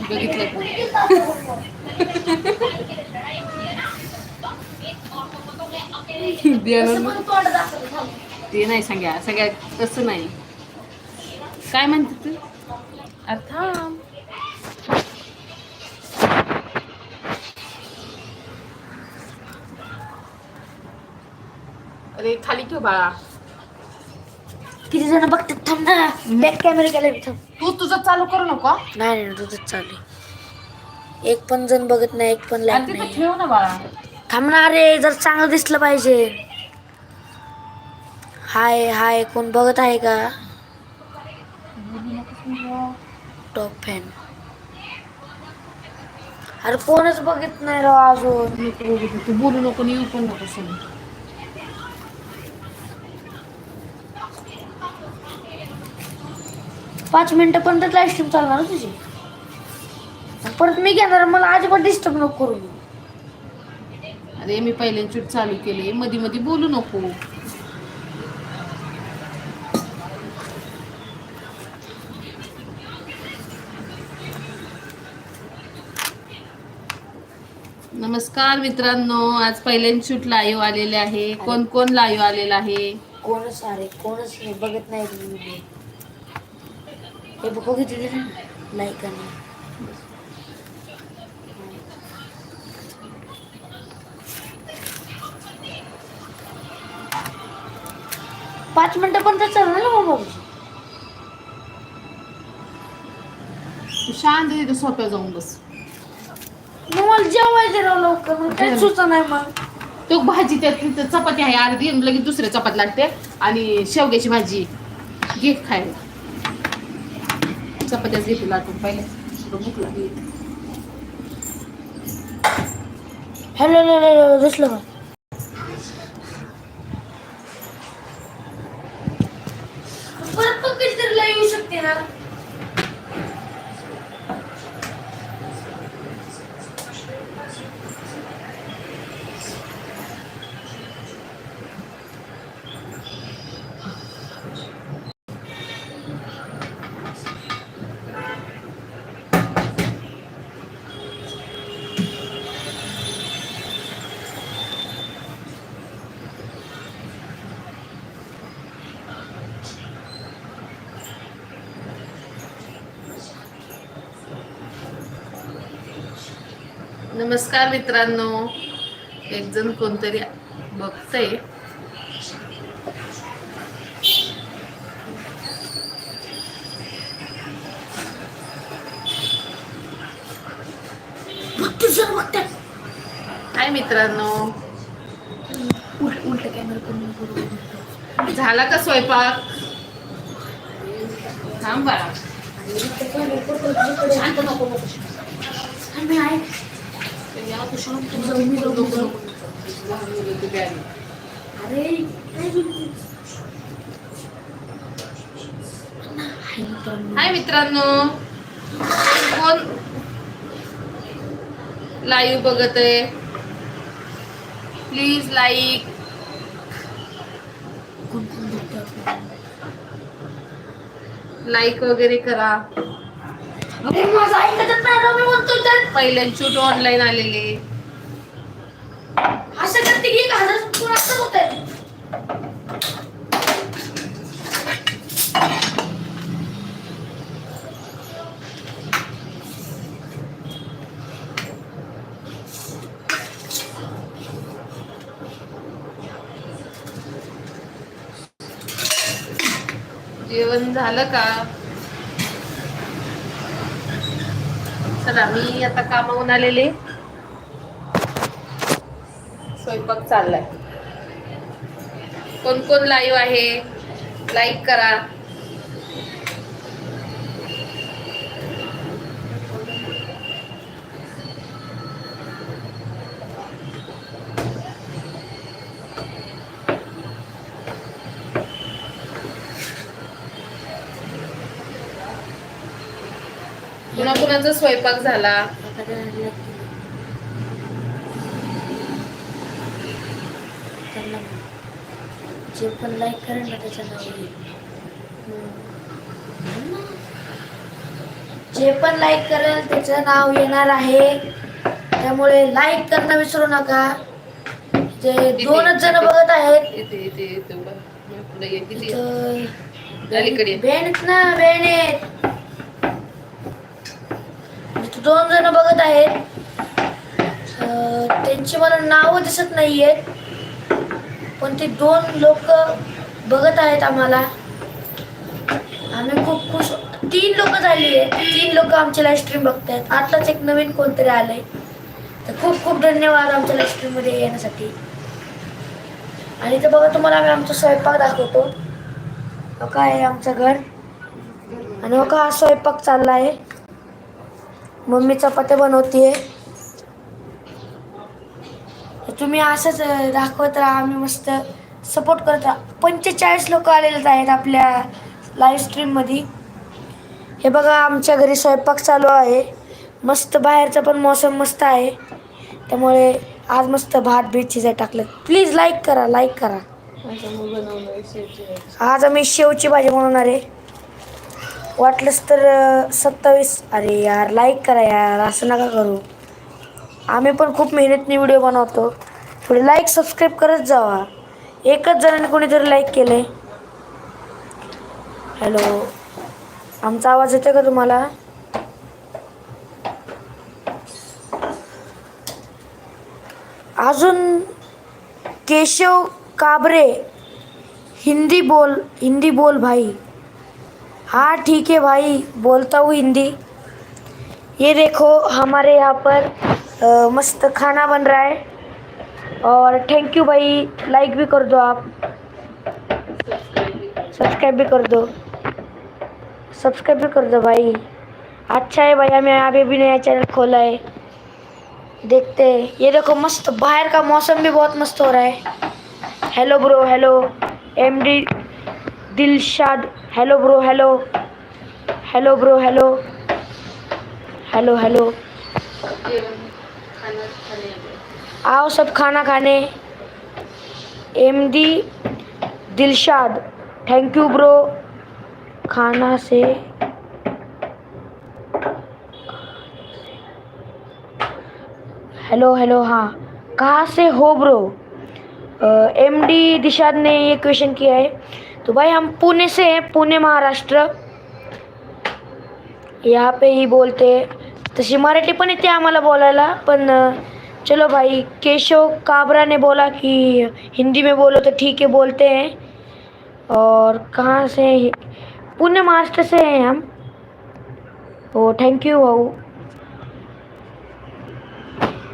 बघितलं ते नाही सांगा सगळ्या तसं नाही. काय म्हणते तू? अरे थांब. अरे खाली ठेव बाळा. किती जण बघतात थांब ना. बॅक कॅमेरा केला मी थांब. तू तुझं चालू करू नको नाही नाही तुझंच चालू. आहे. एक पण जण बघत नाही एक पण लाईक तिथं नाही. ठेव ना बाळा. थांब ना रे जर चांगलं दिसलं पाहिजे. हाय हाय कोण बघत आहे का? टॉप फॅन अरे कोणच बघत नाही राव अजून. नको बघू तू. तू बोलू नको आणि येऊ पण नको समोर पाच मिनिटं पण तर लाईव्ह स्ट्रीम चालणार तुझी. परत मी घेणार मला अजिबात डिस्टर्ब नको करू. अरे मी पहिल्यांदा चूट चालू केली. मध्ये मध्ये बोलू नको. नमस्कार मित्रांनो. आज पहिल्यांदा शूट लाईव्ह आलेले आहे. कोण कोण लाईव्ह आलेला आहे? कोणच अरे कोणच नाही बघत नाही हे बघ किती दिले लाईक आणि पाच मिनिटं पण तर चालणार ना तू शांत तिथे सोप्या जाऊन बस मग मला जेवायचं राव लवकर मला काही सुचत नाही मग तो भाजी त्यात तिथं चपाती आहे अर्धी लगेच दुसऱ्या चपात लागते आणि शेवग्याची भाजी घे खायला चपात्याच घेते लाटून पहिले भूक लागली हॅलो हॅलो दिसलं का परत पण कधीतरी लाईव्ह येऊ शकते ना नमस्कार मित्रांनो. एक जण कोणतरी बघतय. हाय मित्रांनो. उलट कॅमेरा. झाला का स्वयंपाक? थांब बाळा हाय मित्रांनो. कोण लाईव्ह बघत आहे? प्लीज लाईक लाईक वगैरे करा. अरे माझं ऐकतच नाही मी तर. पहिल्यांचूट ऑनलाईन आलेले. असं करते की एक हजार कोण असं होत जेवण झालं का? चला मी आता कामावून आलेले. स्वयंपाक चाललाय. कोण कोण लाईव्ह आहे? लाईक करा. कुणा कुणाचा स्वयंपाक झाला? जे पण लाईक करेल ना त्याच्या येईल. जे पण लाईक करेल त्याचं नाव येणार आहे. त्यामुळे लाईक करणं विसरू नका. जे दोनच जण बघत आहेत. इथे इथे इथे ना बेणेत इथं दिसत आहेत. त्यांची मला नावं दिसत नाही आहेत पण ते दोन लोक बघत आहेत आम्हाला. आम्ही खूप खुश. तीन लोक झाली आहेत. तीन लोक आमची लाईव्ह स्ट्रीम बघतायत. आताच एक नवीन कोणतरी आलंय. तर खूप खूप धन्यवाद आमच्या लाईव्ह स्ट्रीममध्ये येण्यासाठी. आणि इथं बघा तुम्हाला आम्ही आमचा स्वयंपाक दाखवतो. काय आहे आमचं घर. आणि बघा का हा स्वयंपाक चालला आहे. मम्मी चपात्या बनवतीये. तुम्ही असंच दाखवत राहा आम्ही मस्त सपोर्ट करत राहा. पंचेचाळीस लोक आलेलेच आहेत आपल्या लाईव्ह स्ट्रीममध्ये हे बघा आमच्या घरी स्वयंपाक चालू आहे. मस्त बाहेरचा पण मोसम मस्त आहे. त्यामुळे आज मस्त भात बीत शिजाय टाकलं प्लीज लाईक करा लाईक करा. आज आम्ही शेवची भाजी बनवणार आहे. वाटलंच तर सत्तावीस. अरे यार लाईक करा यार असं नका करू. आम्ही पण खूप मेहनतने व्हिडिओ बनवतो. थोडे लाईक सबस्क्राईब करत जावा. एकच जणांनी कोणीतरी लाईक केलंय. हॅलो आमचा आवाज येतो का तुम्हाला? अजून केशव काबरे हिंदी बोल हिंदी बोल भाई. हाँ ठीक है भाई बोलता हूँ हिंदी। ये देखो हमारे यहाँ पर अ, मस्त खाना बन रहा है। और थैंक यू भाई लाइक भी कर दो आप। सब्सक्राइब भी कर दो। सब्सक्राइब भी कर दो भाई। अच्छा है भाई हमें अभी भी नया चैनल खोला है। देखते हैं। ये देखो मस्त बाहर का मौसम भी बहुत मस्त हो रहा है। Hello bro hello M D Dilshad hello bro hello hello bro hello hello hello. आओ सब खाना खाने। M D Dilshad thank you bro खाना से। हेलो हेलो हाँ। कहाँ से हो ब्रो एम डी दिशाद ने ये क्वेश्चन किया है। तो भाई हम पुणे से हैं, पुणे महाराष्ट्र। यहाँ पे ही बोलते तशी मराठी येते आम्हाला बोलायला, पण चलो भाई, केशव काबरा ने बोला कि, हिंदी में बोलो तो ठीक है बोलते हैं। और कहाँ से पुणे महाराष्ट्र से हैं हम। ओ थैंक यू भाऊ।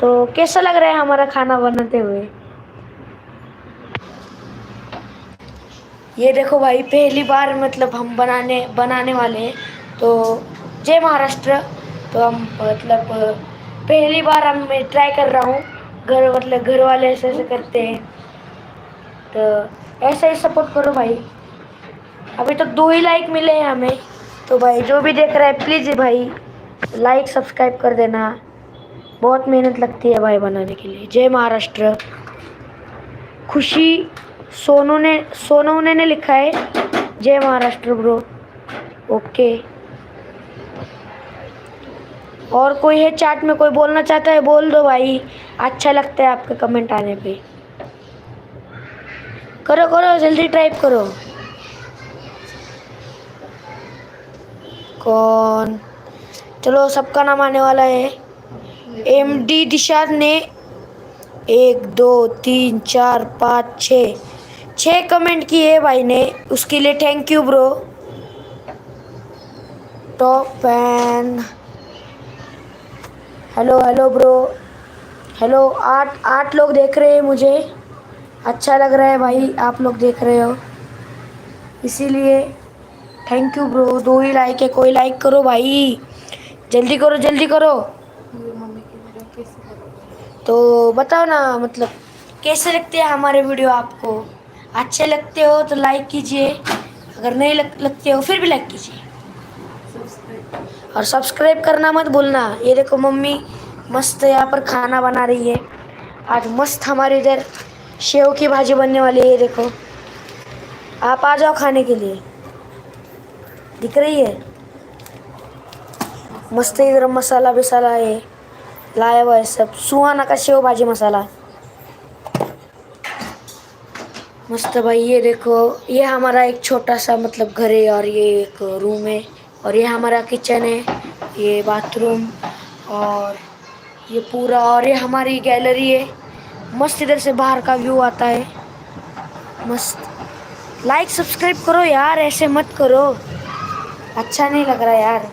तो कैसा लग रहा है हमारा खाना बनाते हुए? ये देखो भाई, पहली बार मतलब हम बनाने बनाने वाले हैं। तो जय महाराष्ट्र। तो हम मतलब पहली बार हम ट्राई कर रहा हूँ। घर मतलब घर वाले ऐसे ऐसे करते हैं। तो ऐसा ही सपोर्ट करो भाई। अभी तो दो ही लाइक मिले हैं हमें। तो भाई, जो भी देख रहा है प्लीज़ भाई लाइक सब्सक्राइब कर देना। बहुत मेहनत लगती है भाई बनाने के लिए। जय महाराष्ट्र। खुशी सोनू ने सोनू ने, ने लिखा है। जय महाराष्ट्र ब्रो। ओके। और कोई है चैट में? कोई बोलना चाहता है? बोल दो भाई। अच्छा लगता है आपका कमेंट आने पे। करो करो जल्दी टाइप करो। कौन? चलो सबका नाम आने वाला है। एम डी दिशा ने एक दो तीन चार पाँच छ छः कमेंट किए भाई ने, उसके लिए thank you bro top fan hello hello bro hello आठ आठ लोग देख रहे हैं मुझे। अच्छा लग रहा है भाई, आप लोग देख रहे हो। इसीलिए थैंक यू ब्रो दो ही लाइक है, कोई लाइक करो भाई। जल्दी करो जल्दी करो? तो बताओ ना मतलब कैसे लगते हैं हमारे वीडियो आपको? अच्छे लगते हो तो लाइक कीजिए। अगर नहीं लग, लगते हो फिर भी लाइक कीजिए। और सब्सक्राइब करना मत भूलना। ये देखो मम्मी मस्त यहाँ पर खाना बना रही है। आज मस्त हमारे इधर शेव की भाजी बनने वाली है ये देखो। आप आ जाओ खाने के लिए। दिख रही है? मस्त इधर मसाला बिसाला है लाया हुआ है सब। सुहाना का शेव भाजी मसाला। मस्त भाई, ये देखो, ये हमारा एक छोटा सा मतलब घर है और ये एक रूम है और ये हमारा किचन है, ये बाथरूम और ये पूरा और ये हमारी गैलरी है। मस्त इधर से बाहर का व्यू आता है। मस्त। लाइक सब्सक्राइब करो यार, ऐसे मत करो। अच्छा नहीं लग रहा यार।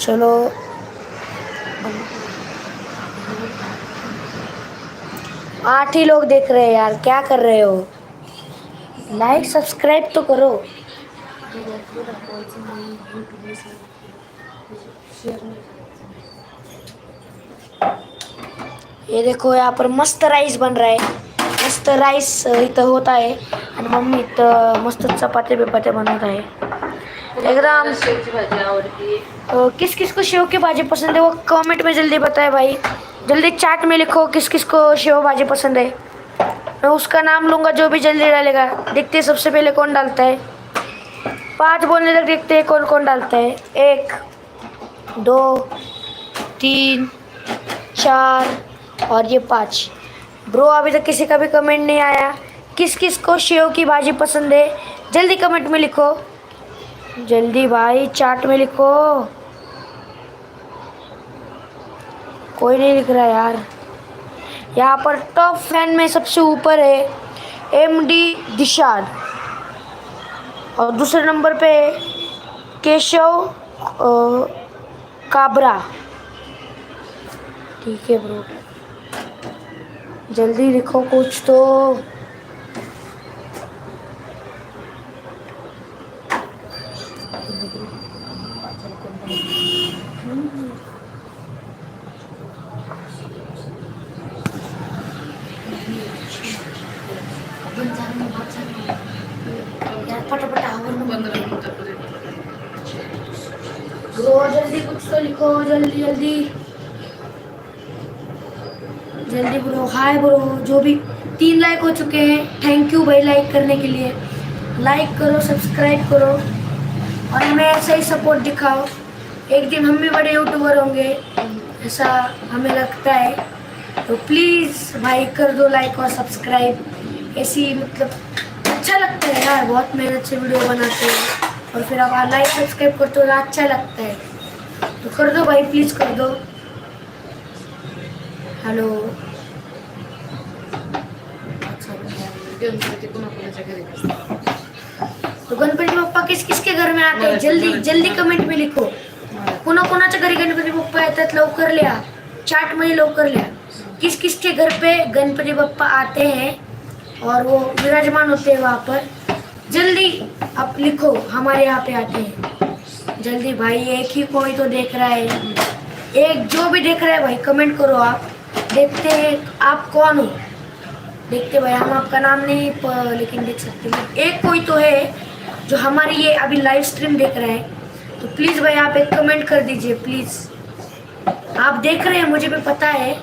चलो। आठ ही लोग देख रहे हैं यार क्या कर रहे हो? लाइक सब्सक्राइब तो करो। ये देखो यहाँ पर मस्त राईस बन रहा है। मस्त राईस इथं होत आहे आणि मम्मी इथं मस्त चपात्या बिपात्या बनवत आहे. एकदम तो किस किस को शेव की भाजी पसंद है? वो कमेंट में जल्दी बताए भाई। जल्दी चैट में लिखो किस किस को शेव भाजी पसंद है। मैं उसका नाम लूँगा जो भी जल्दी डालेगा। देखते हैं सबसे पहले कौन डालता है। पाँच बोलने तक देखते हैं कौन कौन डालता है। एक दो तीन चार और ये पाँच। ब्रो अभी तक किसी का भी कमेंट नहीं आया। किस किस को शेव की भाजी पसंद है? जल्दी कमेंट में लिखो। जल्दी भाई, चार्ट में लिखो। कोई नहीं लिख रहा यार। यहाँ पर टॉप फ़ैन में सबसे ऊपर है एम डी दिशाद और दूसरे नंबर पे केशव काबरा। ठीक है ब्रो जल्दी लिखो कुछ तो यार फटाफट आवर ना. पंधरा मिनिटापर्यंत ब्रो जल्दी कुछ तो लिखो जल्दी जल्दी जल्दी ब्रो हाय ब्रो जो भी तीन लाइक हो चुके हैं थैंक यू भाई लाइक करने के लिए। लाइक करो सब्सक्राइब करो, और हमें ऐसा ही सपोर्ट दिखाओ। एक दिन हम भी बड़े यूट्यूबर होंगे, ऐसा हमें लगता है। तो प्लीज़ भाई कर दो लाइक और सब्सक्राइब ऐसी मतलब अच्छा लगता है यार, बहुत मेहनत से वीडियो बनाते हैं। और फिर आप लाइक सब्सक्राइब करते हो तो अच्छा लगता है। तो कर दो भाई प्लीज़ कर दो। हेलो गणपती कोणाकोणाच्या घरी तो गणपति बप्पा किस किस के घर में आते हैं? जल्दी जल्दी कमेंट में लिखो। कोणा कोणाच्या घरी गणपती बाप्पा येतात? लवकर लिहा। चाट मध्ये लवकर लिहा। किस किस के घर पे गणपति बप्पा आते हैं? और वो विराजमान होते हैं वहाँ पर। जल्दी आप लिखो हमारे यहाँ पे आते हैं। जल्दी भाई एक ही कोई तो देख रहा है। एक जो भी देख रहा है भाई कमेंट करो आप। देखते हैं आप कौन हो? देखते भाई, हम आपका नाम नहीं प- लेकिन देख सकते हैं। एक कोई तो है जो हमारी ये अभी लाइव स्ट्रीम देख रहा है। तो प्लीज़ भाई, आप एक कमेंट कर दीजिए प्लीज़ आप देख रहे हैं, मुझे भी पता है,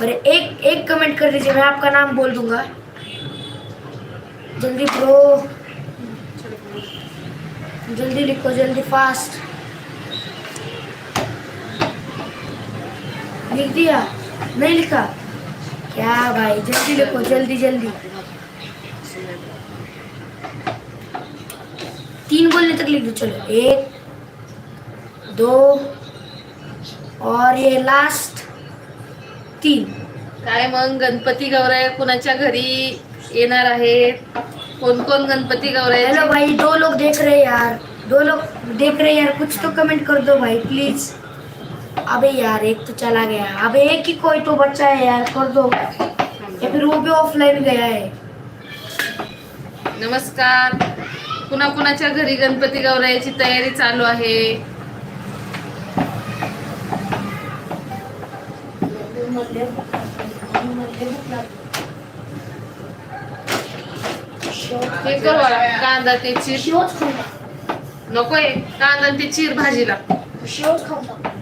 पर एक एक कमेंट कर दीजिए, मैं आपका नाम बोल दूँगा। जल्दी प्रो जल्दी लिखो, जल्दी फास्ट लिख दिया? नहीं लिखा? क्या भाई जल्दी लिखो जल्दी जल्दी. तीन बोलने तक लिख दो चलो. एक दो और ये लास्ट तीन. काय मग? गणपती गौराय कुणाच्या घरी येणार आहेत कोण कोण गणपती गौराय हेलो भाई दो लोग देख रहे हैं यार. दो लोग देख रहे हैं यार. कुछ तो कमेंट कर दो भाई प्लीज अबे यार एक तो चला गया। अबे एक ही कोई तो बच्चा है यार कर दो। या फिर वो भी ऑफलाइन गया है। नमस्कार। कुणा कुणाच्या घरी गणपती गौरायाची तयारी चालू आहे? हे कर बाळा, कांदा ते चीर. नकोय कांदा ते चीर भाजीला. शिवच खाऊन टाक.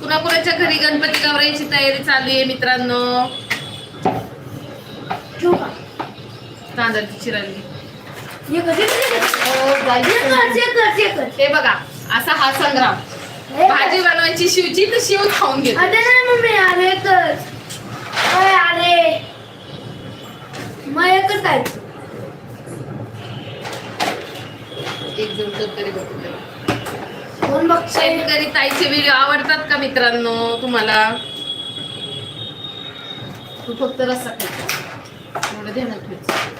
कुणाकुणाच्या घरी गणपती गौराईची तयारी चालू आहे मित्रांनो? तांदळाची एकच. हो. ते बघा असा हा संग्राम. भाजी बनवायची शिवची तर शिव खाऊन नाही मम्मी अरे अरे मग एकच काय एक जण तरी बघतो कोण बघतोय शेतकरी ताईचे व्हिडिओ आवडतात का मित्रांनो तुम्हाला? तू फक्त रस्सा खायचा. एवढं ध्यानात ठेवायचं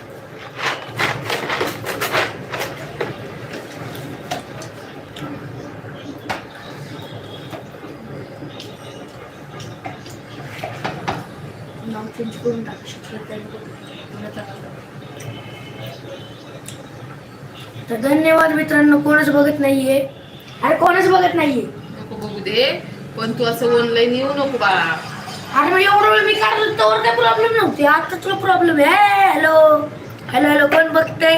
चेंज करून टाकू शकतो तर धन्यवाद मित्रांनो कोणच बघत नाहीये. अरे कोणच बघत नाहीये. नको बघू दे पण तू असं ऑनलाईन येऊ नको बाळा अरे मग एवढं वेळ मी होतो तर काय प्रॉब्लेम नव्हते? आता तुला प्रॉब्लेम आहे. हॅलो हॅलो हॅलो कोण बघते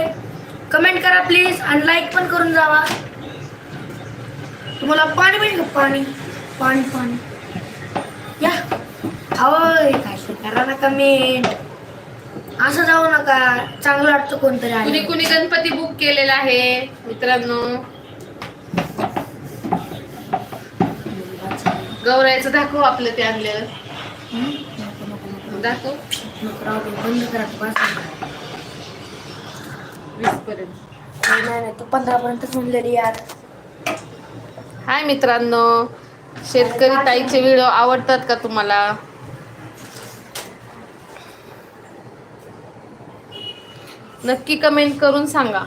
कमेंट करा प्लीज आणि लाईक पण करून जावा. तुम्हाला पाणी पाहिजे का? पाणी. पाणी पाणी. या. होय काय करा ना कमेंट असं जाऊ नका. चांगलं वाटतं कोणतरी कुणी आलं. कुणी गणपती बुक केलेला आहे मित्रांनो. गौरायचं दाखव आपलं ते आणलेलं. हं? दाखव. बंद. वीस पर्यंत. नाही नाही नाही, तू पंधरा पर्यंतच म्हणलेली यार. हाय मित्रांनो शेतकरी ताईचे व्हिडिओ आवडतात का तुम्हाला? नक्की कमेंट करून सांगा.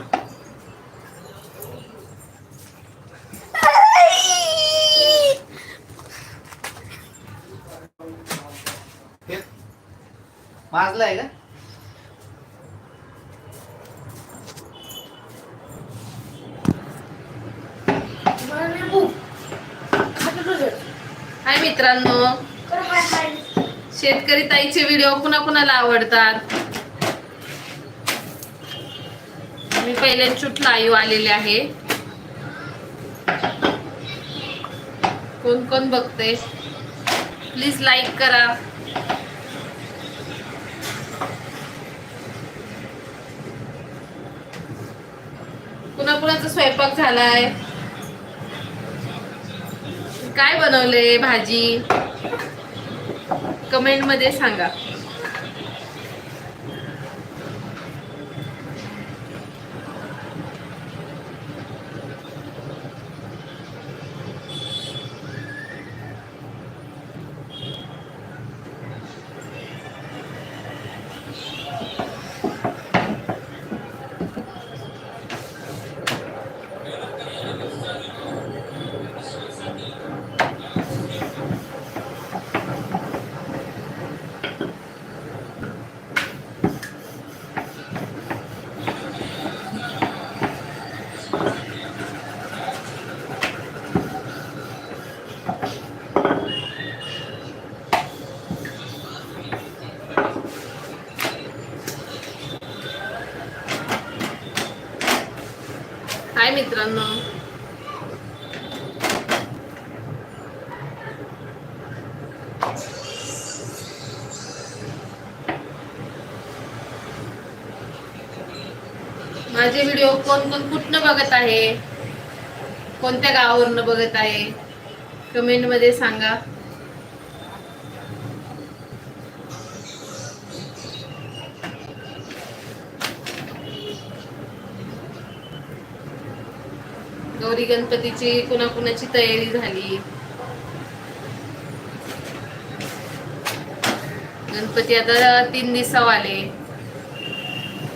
का भूक. खातो तुझं. हाय मित्रांनो कर हाय हाय. शेतकरी ताईचे व्हिडिओ कुणा कुणाला आवडतात मी पहिले चूट लाईव्ह आलेले आहे कोण कोण बघते प्लीज लाईक करा कुणा कुणाचा स्वयंपाक झालाय. काय बनवले भाजी? कमेंटमध्ये सांगा हाय मित्रांनो. माझे व्हिडिओ कोण कोण कुठनं बघत आहे? कोणत्या गावावरनं बघत आहे? कमेंटमध्ये सांगा. गौरी गणपतीची कुणाकुणाची तयारी झाली? गणपती आता तीन दिवसावर आले.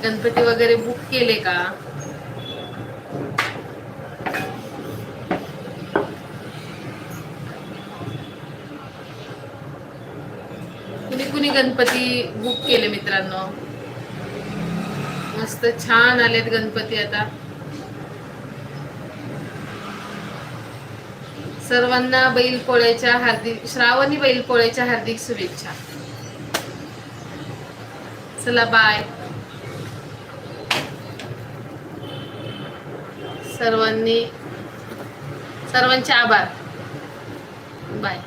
गणपती वगैरे बुक केले का? कुणी कुणी गणपती बुक केले मित्रांनो? मस्त छान आलेत गणपती आता. सर्वांना बैल पोळ्याच्या हार्दिक श्रावणी बैल पोळ्याच्या हार्दिक शुभेच्छा. चला बाय सर्वांनी सर्वांचे आभार. बाय